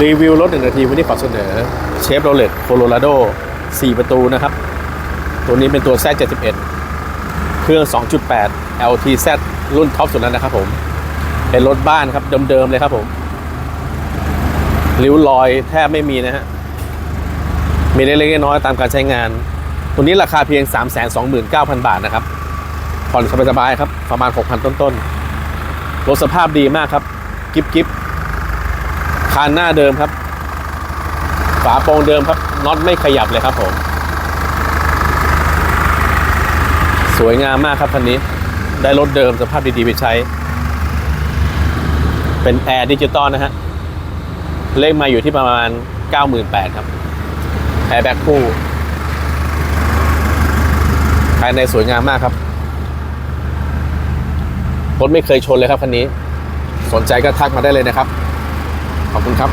รีวิวรถหนึ่งนาทีวันนี้ขอเสนอเชฟโรเลตโคโลราโด4 ประตูนะครับ ตัวนี้เป็นตัว Z71 เครื่อง 2.8 LTZ รุ่นท็อปสุดแล้วนะครับผม เป็นรถบ้านครับ เดิมๆเลยครับผมริ้วรอยแทบไม่มีนะฮะ มีเล็กๆน้อยๆตามการใช้งาน ตัวนี้ราคาเพียง 329,000 บาทนะครับ ผ่อนสบายๆครับ ประมาณ 6,000 ต้นๆรถสภาพดีมากครับ กิ๊บกิ๊บ คานหน้าเดิมครับ ฝาโปรงเดิมครับน็อตไม่ขยับเลยครับผม สวยงามมากครับคันนี้ ได้รถเดิมสภาพดีๆไปใช้ เป็นแอร์ดิจิตอลนะฮะ เลขมาอยู่ที่ประมาณ 98,000ครับแอร์แบ็คคู่ภายในสวยงามมากครับรถไม่เคยชนเลยครับคันนี้ สนใจก็ทักมาได้เลยนะครับ ขอบคุณครับ